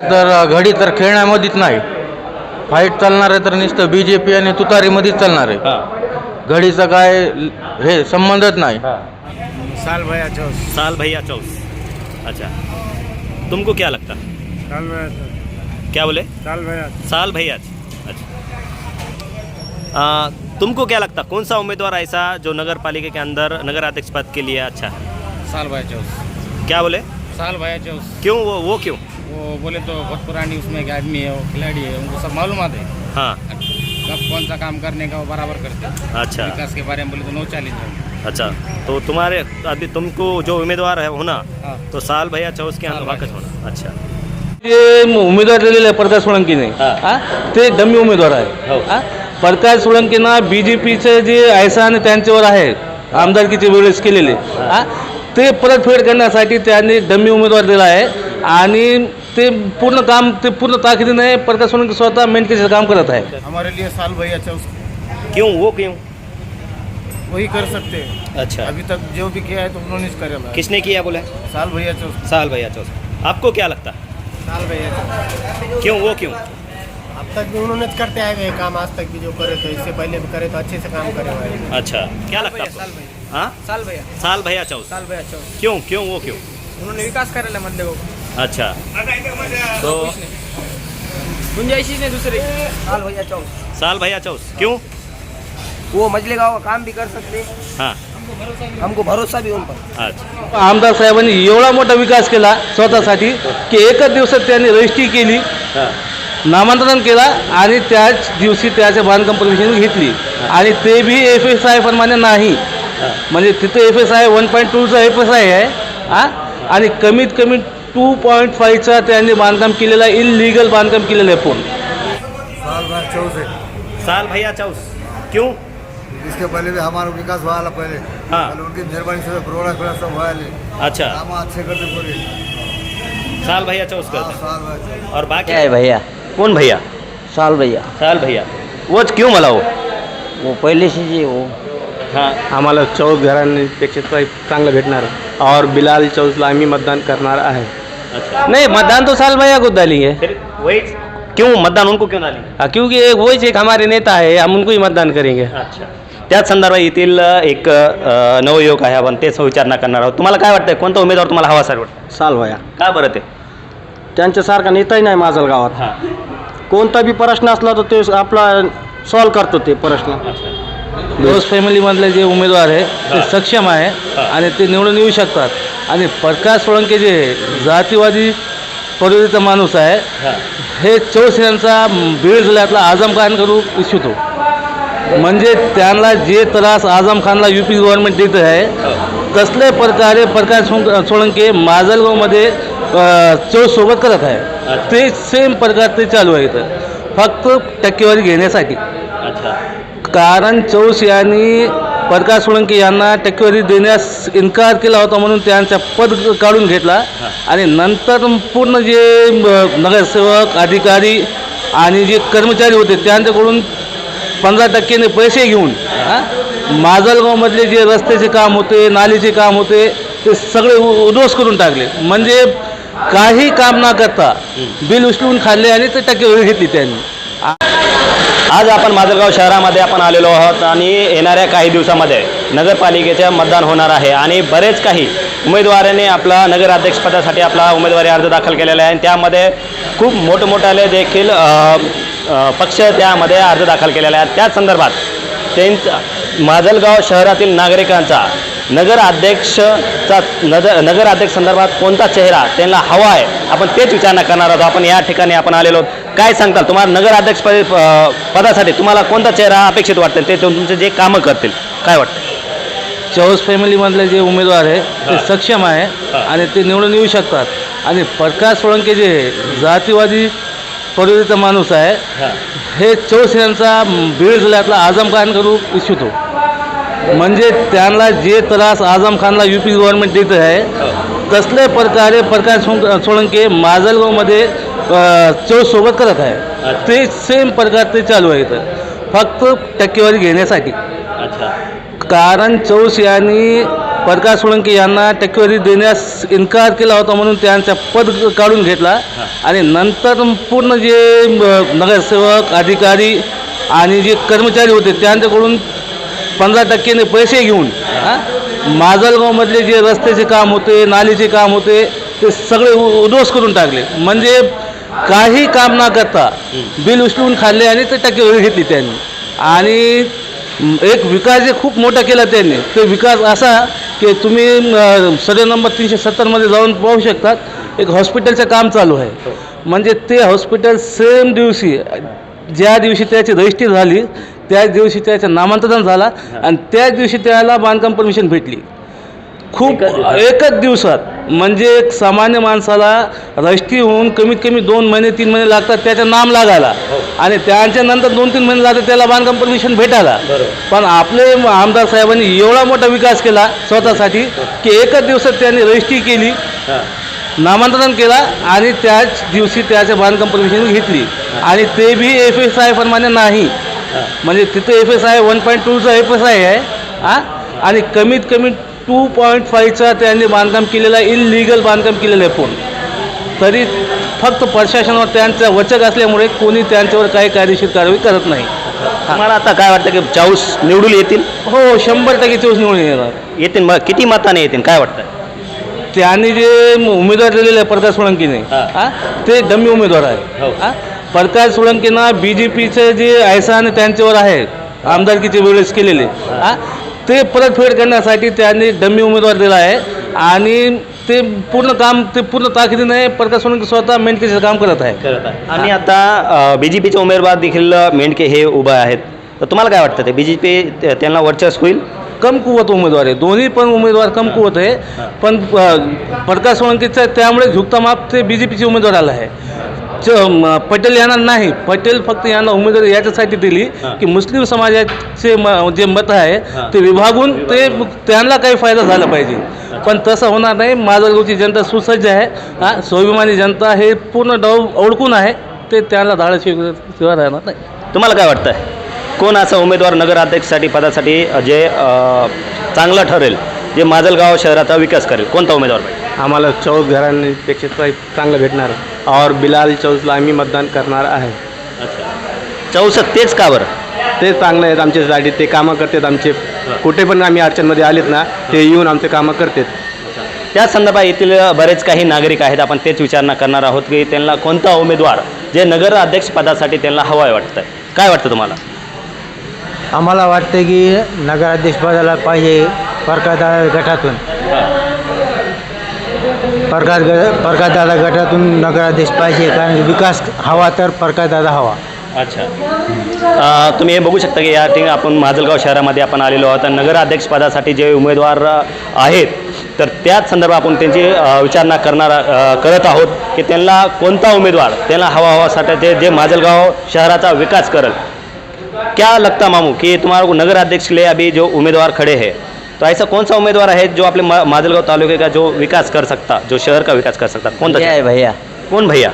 तर घडी तर खेळण्यामध्येच नाही. फाईट चालणार आहे तर नुसतं बी जे पी आणि तुतारीमध्येच चालणार आहे. घडीचा काय हे संबंधच नाही. साल भैया चौस. साल भैया चौस. अच्छा. तुमको क्या लगता? साल भैया क्या बोले? साल भैया साल भैया अच्छा. आ, तुमको क्या लगता? कौन सा उम्मीदवार ऐसा जो नगर पालिका के अंदर नगर अध्यक्ष पद के लिए अच्छा है? साल भैया चौस. क्या बोले? साल भैया चौस. क्यों वो वो क्यों? वो बोले तो बहुत पुरानी उसमें एक आदमी है वो खिलाड़ी है उनको सब मालूम है। हाँ। कब कौन सा काम करने का वो बराबर करते हैं। अच्छा। विकास के बारे में बोले तो नो चैलेंज है। अच्छा तो तुम्हारे अभी तुमको जो उम्मीदवार है होना हाँ। तो साल भैया चौस के अंदर वाकच होना। अच्छा। जे उमेदवार दिलेले आहे प्रकाश सोळंकीने हा. हा, ते डमी उमेदवार हो. आहे हा? प्रकाश सोळंकीना बी जे पीचे जे ऐसा आणि त्यांच्यावर आहे आमदारकीचे वेळेस केलेले. हा, ते परतफेड करण्यासाठी त्यांनी डमी उमेदवार दिला आहे. आणि ते पूर्ण काम ते पूर्ण ताकदीने प्रकाश सोळंकी स्वतः मेंटेचं काम करत है हमारे लिए साल भैया चौस क्यों? वो क्यों? वही कर सकते हैं। अच्छा। अभी तक जो भी किया है तो उन्होंने किसने किया बोला? साल भैया चौस साल भैया चौस आपको क्या लगता? है साल भैया क्यों? वो क्यों? अब तक भी उन्होंने करते आए हुए काम। आज तक भी जो करे तो इससे पहले भी करे तो अच्छे से काम करे हुए अच्छा। क्या लगता है साल आपको भैया। हाँ? साल भैया। साल भैया चौस साल भैया चौस क्यों? क्यों वो क्यों? उन्होंने विकास करेला मधले को। अच्छा. तो गुंजाइश नहीं दूसरे. साल भैया चौस. साल भैया चौस. क्यों? वो मजले गाँव का काम भी कर सकते हाँ। हमको भरोसा भी उन पर। अच्छा. आमदार साहेबांनी एवढा मोठा विकास केला स्वतःसाठी की एकच दिवसात त्यांनी रजिस्ट्री केली हाँ. नामांतरण केला आणि त्याच दिवशी त्याच्या बांधकाम परमिशन घेतली. आणि ते बी एफ एस आय प्रमाणे नाही. म्हणजे तिथं F S I one point टूचा F S I आहे हा. आणि कमीत कमी टू पॉईंट फाईव्हचा त्यांनी बांधकाम केलेलं आहे. इलिगल बांधकाम केलेलं आहे पूर्ण. साल भर चौस है साल भैया चौस. क्यों? इसके पहले भी हमारा विकास हुआ था पहले. हाँ। पहले उनकी मेहरबानी से रोड़ा फिरा सब हुआ ले अच्छा। काम अच्छे करते पूरे। साल भैया चौस हाँ, करते साल भर और बाकी? क्या है भैया? कौन भैया? साल भैया। साल भैया। वोच क्यों मला हो वो पहले से जी वो। हाँ। आम्हाला चौस घरांपेक्षा चांगलं भेटणार और बिलाल चौसला आम्ही मतदान करणार आहे। अच्छा नहीं मतदान तो साल भैया को फिर वही क्यों? मतदान उनको क्यों डाली? हाँ, क्योंकि एक वही एक हमारे नेता है हम उनको ही मतदान करेंगे। अच्छा। त्याच संदर्भात येथील एक अ, नवयुवक आहे आपण तेच विचारणा करणार आहोत. तुम्हाला काय वाटतंय? कोणता उमेदवार तुम्हाला हवा सर वाटतं साल भैया। का बरं ते? त्यांच्यासारखा नेताही नाही माझल गावात. हां. कोणता बी प्रश्न असला तर ते आपला सॉल्व करतो ते प्रश्न. दोस्त फॅमिलीमधले जे उमेदवार आहे ते सक्षम आहे. आणि ते निवडून येऊ शकतात. आणि प्रकाश सोळंके जे जातीवादी प्रवृत्तीचा माणूस आहे हां. हे चौस यांचा बीड जिल्ह्यातला आझम खान करू इच्छितो. म्हणजे त्यांना जे त्रास आझम खानला यू पी गव्हर्नमेंट देत आहे तसल्या प्रकारे प्रकाश सोळंके माजलगावमध्ये चौस सोबत करत आहे ते सेम प्रकार ते चालू आहे इथं फक्त टक्केवारी घेण्यासाठी. कारण चौस यांनी प्रकाश सोळंके यांना टक्केवारी देण्यास इन्कार केला होता म्हणून त्यांचा पद काढून घेतला. आणि नंतर पूर्ण जे नगरसेवक अधिकारी आणि जे कर्मचारी होते त्यांच्याकडून पंधरा टक्क्याने पैसे घेऊन माजलगावमधले जे रस्त्याचे काम होते नालीचे काम होते ते सगळे उद्ध्वस्त करून टाकले. म्हणजे काही काम न करता बिल उचलून खाल्ले आणि ते टक्केवारी घेतली त्यांनी. आज आपण माजलगाव शहरामध्ये आपण आलेलो आहोत आणि येणाऱ्या काही दिवसामध्ये नगरपालिकेचे मतदान होणार आहे. आणि बरेच काही उमेदवारांनी आपला नगराध्यक्षपदासाठी आपला उमेदवारी अर्ज दाखल केलेला आहे. आणि त्यामध्ये खूप मोठमोठ्याले देखील पक्ष त्यामध्ये अर्ज दाखल केलेले आहेत त्याच संदर्भात त्यांचा माजलगाव शहरातील नागरिकांचा नगराध्यक्षचा नगर नगराध्यक्ष संदर्भात कोणता चेहरा त्यांना हवा आहे आपण तेच विचारणा करणार आहोत. आपण या ठिकाणी आपण आलेलो आहोत. काय सांगताल? तुम्हाला नगराध्यक्ष पद अ, पदासाठी तुम्हाला कोणता चेहरा अपेक्षित वाटतील ते तुमचे जे कामं करतील काय वाटतं चौस फॅमिलीमधले जे उमेदवार आहे ते. सक्षम आहे. आणि ते निवडून येऊ शकतात. आणि प्रकाश सोळंके जे जातीवादी प्रवृत्तीचा माणूस आहे हे. चौस यांचा बीड जिल्ह्यातला आझम खान करू इच्छितो. म्हणजे त्यांना जे त्रास आझम खानला यू पी गव्हर्नमेंट देत आहे तसल्या प्रकारे प्रकाश सों- सोळंके माजलगावमध्ये चौस सोबत करत आहे ते सेम प्रकार ते चालू आहे फक्त टक्केवारी घेण्यासाठी. कारण चौस यांनी प्रकाश सोळंके यांना टक्केवारी देण्यास इन्कार केला होता म्हणून त्यांचा पद काढून घेतला. आणि नंतर पूर्ण जे नगरसेवक अधिकारी आणि जे कर्मचारी होते त्यांच्याकडून पंधरा टक्क्याने पैसे घेऊन माजलगावमधले जे रस्त्याचे काम होते नालीचे काम होते ते सगळे उ- उद्ध्वस्त करून टाकले. म्हणजे काही काम न करता बिल उचलून खाल्ले आणि ते टक्केवारी घेतली त्यांनी. आणि एक विकास जे खूप मोठा केला त्यांनी ते विकास असा की तुम्ही सडे नंबर तीनशे सत्तरमध्ये जाऊन पाहू शकतात एक हॉस्पिटलचं काम चालू आहे. म्हणजे ते हॉस्पिटल सेम दिवशी ज्या दिवशी त्याची रजिस्ट्री झाली त्याच दिवशी त्याचं नामांतरण झाला आणि त्याच दिवशी त्याला बांधकाम परमिशन भेटली. खूप एकच दिवसात. म्हणजे एक सामान्य माणसाला रजिस्ट्री होऊन कमीत कमी दोन महिने तीन महिने लागतात त्याचं नाम लागायला. आणि त्याच्या नंतर दोन तीन महिने लागतात त्याला बांधकाम परमिशन भेटायला. पण आपले आमदार साहेबांनी एवढा मोठा विकास केला स्वतःसाठी की एकच दिवसात त्यांनी रजिस्ट्री केली नामांतरण केला आणि त्याच दिवशी त्याच्या बांधकाम परमिशन घेतली. आणि ते बी एफ एस आय प्रमाणे नाही. म्हणजे तिथे F S I one point टूचा F S I आहे हा? आणि कमीत कमी टू पॉईंट फाईव्हचा त्यांनी बांधकाम केलेलं आहे इलिगल बांधकाम केलेलं आहे पण तरी फक्त प्रशासनावर त्यांचा वचक असल्यामुळे कोणी त्यांच्यावर काही कायदेशीर कारवाई करत नाही. तुम्हाला आता काय वाटतं की चाऊस निवडून येतील? हो शंभर टक्के चोवीस निवडून येणार. येतील मग? किती मताने येतील? काय वाटतं? त्यांनी जे उमेदवार दिलेले आहे प्रकाश सोळंकीने ते डमी उमेदवार. आहे. हा? प्रकाश सोळंकीना बी जे पीचे जे ऐसान त्यांच्यावर आहे. आमदारकीचे वेळेस केलेले. हा, ते परतफेड करण्यासाठी त्यांनी डमी उमेदवार दिला आहे. आणि ते पूर्ण काम ते पूर्ण ताकदीने प्रकाश सोळंकी स्वतः मेंटकेचं काम करत आहे. करत आहे. आणि आता बी जे पीचे उमेदवार देखील मेंढके हे उभं आहेत. तर तुम्हाला काय वाटतं ते? बी जे पी त्यांना वर्चस्व होईल? कमकुवत उमेदवार आहे. दोन्ही पण उमेदवार कमकुवत आहे. पण प्रकाश सोळंकीचं त्यामुळे झुकता माप ते बी जे पीचे उमेदवार आला आहे. च पटेल यांना नाही. पटेल फक्त यांना उमेदवारी याच्यासाठी दिली की मुस्लिम समाजाचे म जे मत आहे ते विभागून ते त्यांना काही फायदा झाला पाहिजे. पण तसं होणार नाही. माजलगावची जनता सुसज्ज आहे. हा स्वाभिमानी जनता हे पूर्ण डाव ओळखून आहे. ते त्यांना धाडाशिवाय राहणार नाही. तुम्हाला काय वाटतं कोण असा उमेदवार नगराध्यक्षसाठी पदासाठी जे अ, चांगलं ठरेल जे माजलगाव शहराचा विकास करेल? कोणता उमेदवार पाहिजे? आम्हाला चौस घरांपेक्षा काही चांगलं भेटणार. और बिलाल चौसला आम्ही मतदान करणार आहे. चौसष्ट तेच का बरं? ते चांगले आहेत आमच्यासाठी ते कामं करतात आमचे. कुठे पण आम्ही अडचणमध्ये आलेत ना ते येऊन आमचे कामं करतात. त्या संदर्भात येथील बरेच काही नागरिक आहेत आपण तेच विचारणा करणार आहोत की त्यांना कोणता उमेदवार जे नगर अध्यक्ष पदासाठी त्यांना हवा आहे वाटतं काय वाटतं तुम्हाला? आम्हाला वाटतं की नगराध्यक्षपदाला पाहिजे परकादादा गटातून. परकाद ग परकादादा गटातून नगराध्यक्ष पाहिजे कारण विकास हवा तर परकादादा हवा. अच्छा. अ, तुम्ही हे बघू शकता की या ठिकाणी आपण माजलगाव शहरामध्ये आपण आलेलो आहोत आणि नगराध्यक्षपदासाठी जे उमेदवार अ, आहेत तर त्याच संदर्भात आपण त्यांची अ, विचारणा करणार अ, करत आहोत की त्यांना कोणता उमेदवार त्यांना हवा हवासाठी ते जे माजलगाव शहराचा विकास करेल. क्या लगता मामू कि तुम्हारे को नगर अध्यक्ष के लिए अभी जो उम्मीदवार खड़े हैं? तो ऐसा कौन सा उम्मीदवार है जो अपने माजलगांव तालुके का जो विकास कर सकता जो शहर का विकास कर सकता? कौन है भैया। कौन भैया?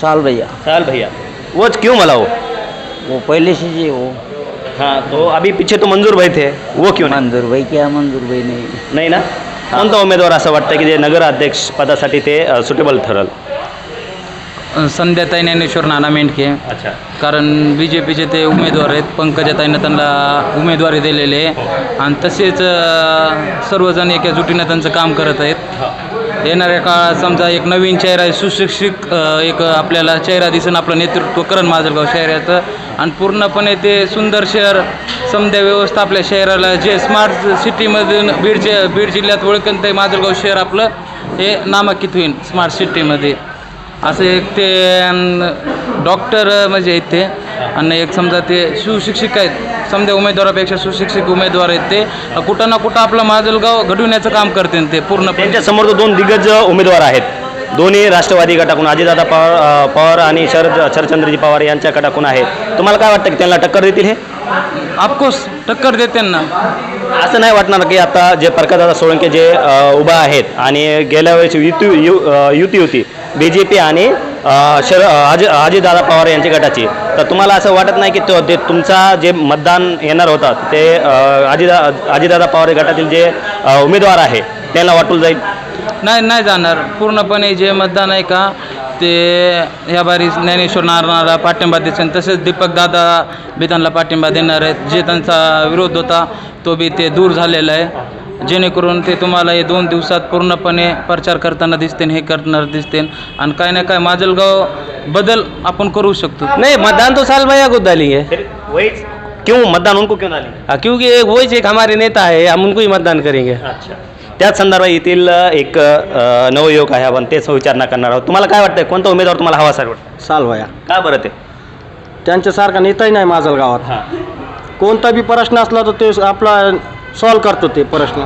साल भैया। साल भैया। वो क्यों मला वो वो पहले से जी वो हाँ तो अभी पीछे तो मंजूर भाई थे। वो क्यों? मंजूर भाई क्या मंजूर भाई नहीं? नाही ना? कोणता उमेदवार असं वाटतं की जे नगर अध्यक्ष पदासाठी ते सुटेबल ठरल? संध्याताई ज्ञानेश्वर नाना मेंढके. अच्छा. कारण बी जे पीचे ते उमेदवार आहेत पंकजाताईंना त्यांना उमेदवारी दिलेली आहे. आणि तसेच अ, सर्वजण एका जुटीनं त्यांचं काम करत आहेत. येणाऱ्या काळात समजा एक नवीन चेहरा सुशिक्षित अ, एक आपल्याला चेहरा दिसून आपलं नेतृत्व करण माजलगाव शहराचं. आणि पूर्णपणे ते सुंदर शहर समध्या व्यवस्था आपल्या शहराला जे स्मार्ट सिटीमधून बीडचे बीड जिल्ह्यात ओळखन ते माजलगाव शहर आपलं हे नामांकित होईल स्मार्ट सिटीमध्ये असं एक ते डॉक्टर म्हणजे आहेत ते आणि एक समजा ते सुशिक्षित आहेत. समजा उमेदवारापेक्षा सुशिक्षित उमेदवार आहेत ते. कुठं ना कुठं आपलं माजलगाव घडविण्याचं काम करते ते पूर्ण त्यांच्यासमोर तर दोन दिग्गज उमेदवार आहेत. दोन्ही राष्ट्रवादी गटाकडून अजितदादा पवार पवार आणि शरद शरदचंद्रजी पवार यांच्या गटाकडून आहेत. तुम्हाला काय वाटतं की त्यांना टक्कर देतील हे? ऑफकोर्स टक्कर देते ना। असं नाही वाटणार की आता जे प्रकाशदादा सोळंके जे अ, उभा आहेत आणि गेल्या वेळेची युती यु अ, युती होती बी जे पी आणि अ, शर अजय अजितदादा पवार यांच्या गटाची. तर तुम्हाला असं वाटत नाही की तो ते तुमचा जे मतदान येणार होता ते अ, अजिदा अजितदादा पवार गटातील जे अ, उमेदवार आहे त्यांना वाटून जाईल? नाही नाही जाणार. पूर्णपणे जे मतदान आहे का ते ह्या बारी ज्ञानेश्वर नारणाला पाठिंबा देतील. तसेच दीपक दादा बी त्यांना पाठिंबा देणार आहेत. जे त्यांचा विरोध होता तो बी ते दूर झालेला आहे. जेणेकरून ते तुम्हाला हे दोन दिवसात पूर्णपणे प्रचार करताना दिसतील हे करणार दिसतील. आणि काय ना काय माजलगाव बदल आपण करू शकतो. नहीं मतदान तो साल भैया को डालेंगे फिर वही क्यों? मतदान उनको क्यों डालेंगे हाँ, क्योंकि एक वही एक हमारे नेता है हम उनको ही मतदान करेंगे। अच्छा। त्याच संदर्भात येथील एक नवयुवक आहे आपण तेच विचारणा करणार आहोत. तुम्हाला काय वाटतंय? कोणता उमेदवार तुम्हाला हवा सर वाटतं सालभाया का बरं ते? त्यांच्यासारखा नेताही नाही माझं गावात. हां. कोणता बी प्रश्न असला तर ते आपला सॉल्व करतो ते प्रश्न.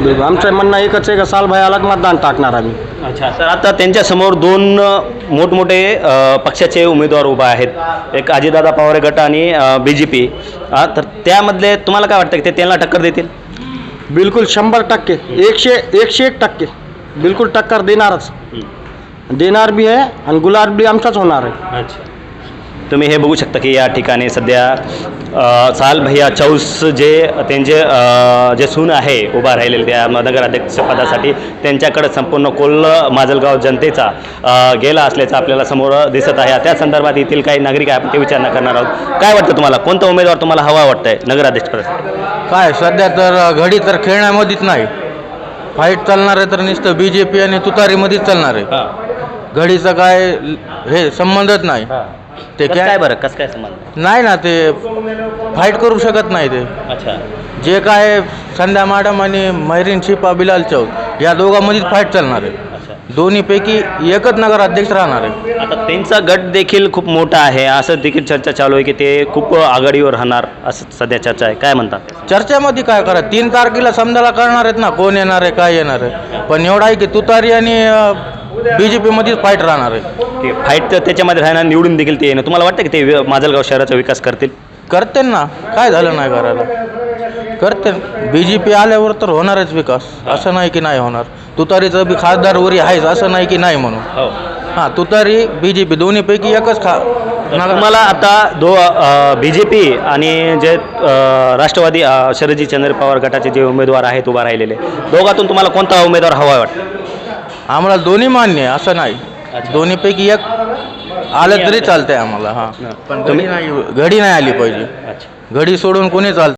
बिलकुल आमचं म्हणणं एकच आहे का सालभायालाच मतदान टाकणार आम्ही. अच्छा तर आता त्यांच्यासमोर दोन अ, मोठमोठे अ, पक्षाचे उमेदवार उभा आहेत. एक अजितदादा पवार गट आणि बी जे पी तर त्यामधले तुम्हाला काय वाटतं की ते त्यांना टक्कर देतील? बिलकुल शंभर टक्के. एकशे एकशे एक टक्के. बिलकुल टक्कर देणारच. देणार बी आहे आणि गुलाब बी आमचाच होणार आहे. अच्छा. तुम्ही हे बघू शकता की या ठिकाणी सध्या साल भैया चौस जे त्यांचे जे सून आहे उभा राहिलेले त्या नगराध्यक्ष पदासाठी त्यांच्याकडे संपूर्ण कोल्ह माजलगाव जनतेचा गेला असल्याचं आपल्याला समोर दिसत आहे. त्या संदर्भात येथील काही नागरिक आहे आपण ते विचारणा करणार आहोत. काय वाटतं तुम्हाला? कोणता उमेदवार तुम्हाला हवा वाटतंय नगराध्यक्ष पदासाठी? काय सध्या तर घडी तर खेळण्यामध्येच नाही. फाईट चालणार आहे तर नुसतं बी जे पी आणि तुतारीमध्येच चालणार आहे. घडीचं काय हे संबंधच नाही. ते कसं काय काय बरं? कसं काय संबंध? नाही ना ते फाईट करू शकत नाही ते. अच्छा. जे काय संध्या मॅडम आणि मैरीन शिपा बिलाल चौक या दोघांमध्येच फाईट चालणार आहे. दोन्हीपैकी एकच नगराध्यक्ष राहणार आहे. आता त्यांचा गट देखील खूप मोठा आहे. असं देखील चर्चा चालू आहे की ते खूप आघाडीवर राहणार असं सध्या चर्चा आहे. काय म्हणतात? चर्चेमध्ये काय करा? तीन तारखेला समजायला कळणार आहेत ना कोण येणार आहे काय येणार आहे. पण एवढा आहे की तुतारी आणि बी जे पीमध्येच फाईट राहणार आहे. ते फाईट तर त्याच्यामध्ये राहणार निवडून देखील ते येणं तुम्हाला वाटतं की ते वि- माजलगाव शहराचा विकास करतील? करते ना. काय झालं नाही करायला करते बी जे पी आल्यावर तर होणारच विकास. असं नाही की नाही होणार. तुतारीचं बी खासदार वरी आहेच असं नाही की नाही म्हणून. हो. हां तुतारी बी जे पी दोन्हीपैकी एकच खा नगर तुम्हाला आता दो बी जे पी आणि जे अ, राष्ट्रवादी अ, शरदजी चंद्र पवार गटाचे जे उमेदवार आहेत उभा राहिलेले दोघातून तुम्हाला कोणता उमेदवार हवा वाटतं? आम्हाला दोन्ही मान्य आहे असं नाही. दोन्हीपैकी एक आलं तरी चालतंय आम्हाला हां. पण घडी नाही घडी नाही आली पाहिजे घडी सोडून कोणी चालतं?